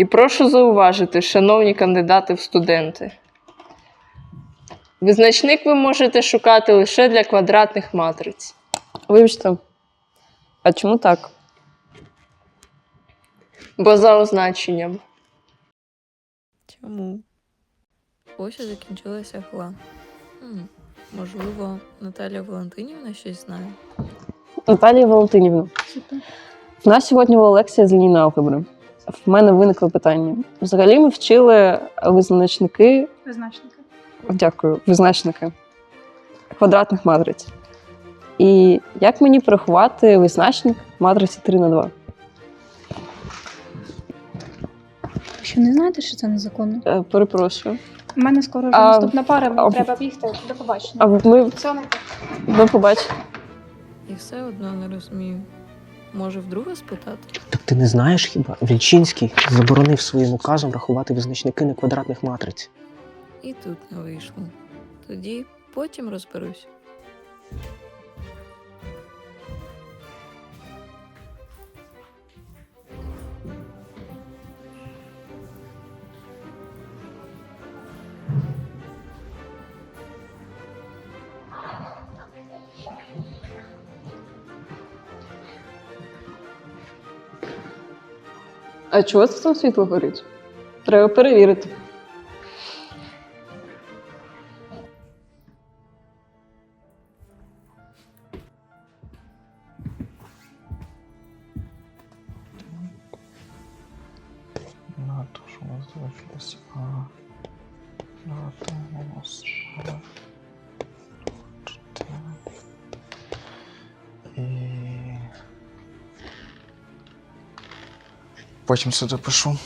І прошу зауважити, шановні кандидати в студенти. Визначник ви можете шукати лише для квадратних матриць. Вибачте. А чому так? Бо за означенням. Чому? Ось і закінчилася гла. Хм, можливо, Наталія Валентинівна щось знає. Наталія Валентинівна. В нас сьогодні була лекція з лінійної алгебри. В мене виникло питання. Взагалі ми вчили визначники, Визначники. дякую, визначники квадратних матриць. І як мені порахувати визначник матриці 3 на 2? Що не знаєте, що це незаконно? Е, перепрошую. У мене скоро вже А, наступна пара, мені а, треба бігти. До побачення. А ми ви побачите. І все одно не розумію. Може, вдруге спитати? Так ти не знаєш хіба? Вільчинський заборонив своїм указом рахувати визначники неквадратних матриць. І тут не вийшло. Тоді потім розберусь. А чого це там світло горить? Треба перевірити. На що у нас залишилось. А, на то у нас. Потім сюди пишу.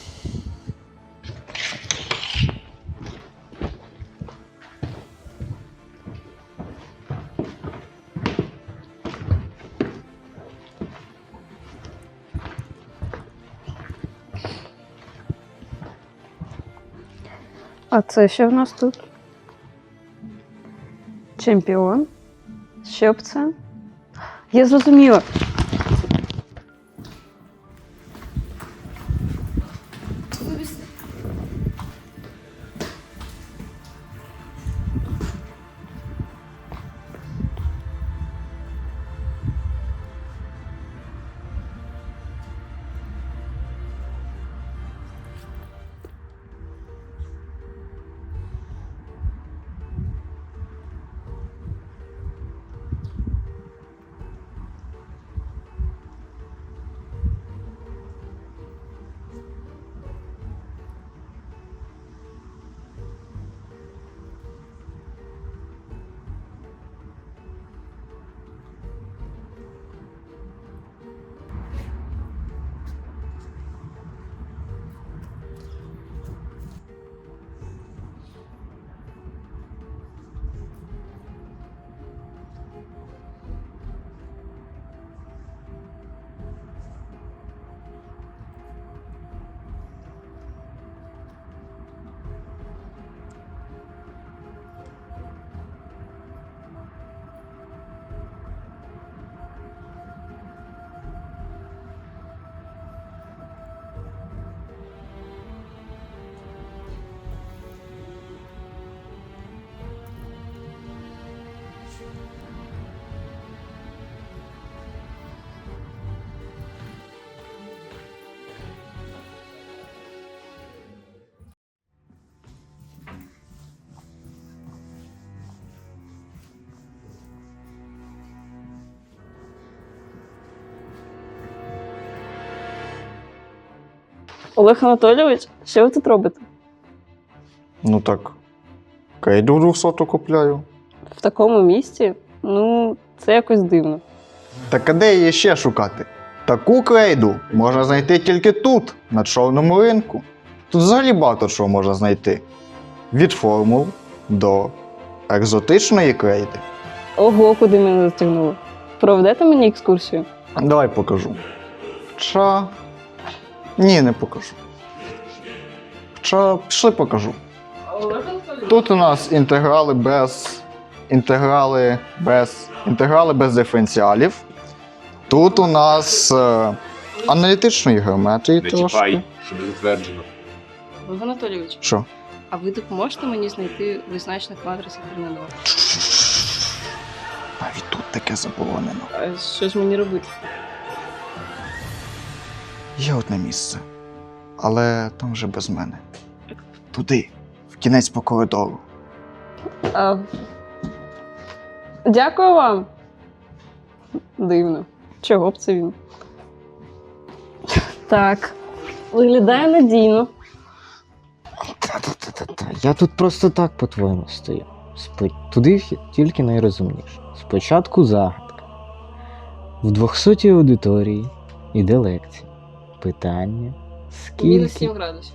А це що в нас тут? Чемпіон. Що б це? Я зрозуміла. Олег Анатолійович, що ви тут робите? Ну так. Кейду 200 купляю. В такому місці? Ну, це якось дивно. Так а де її ще шукати? Таку крейду можна знайти тільки тут, на чорному ринку. Тут взагалі багато чого можна знайти. Від формул до екзотичної крейди. Ого, куди мене затягнуло. Проведете мені екскурсію? Давай покажу. Хоча. Ні, не покажу. Хоча пішли покажу. Тут у нас інтеграли без. Інтеграли без. Інтеграли без диференціалів. Тут у нас е, аналітичної геометрії Не трошки. чіпай, щоб затверджено. Олег Анатолійович, Що? а ви допоможете мені знайти визначник квадра секторна 2? Навіть тут таке заборонено. А що ж мені робити? Є одне місце, але там вже без мене. Туди, в кінець по коридору. А... Дякую вам. Дивно. Чого б це він? Так. Виглядає надійно. Та-та-та-та-та. Я тут просто так, по-твоєму, стою. Спо... Туди вхід тільки найрозумніше. Спочатку загадка. В 200 аудиторії іде лекція. Питання скільки... Мінус 7 градусів.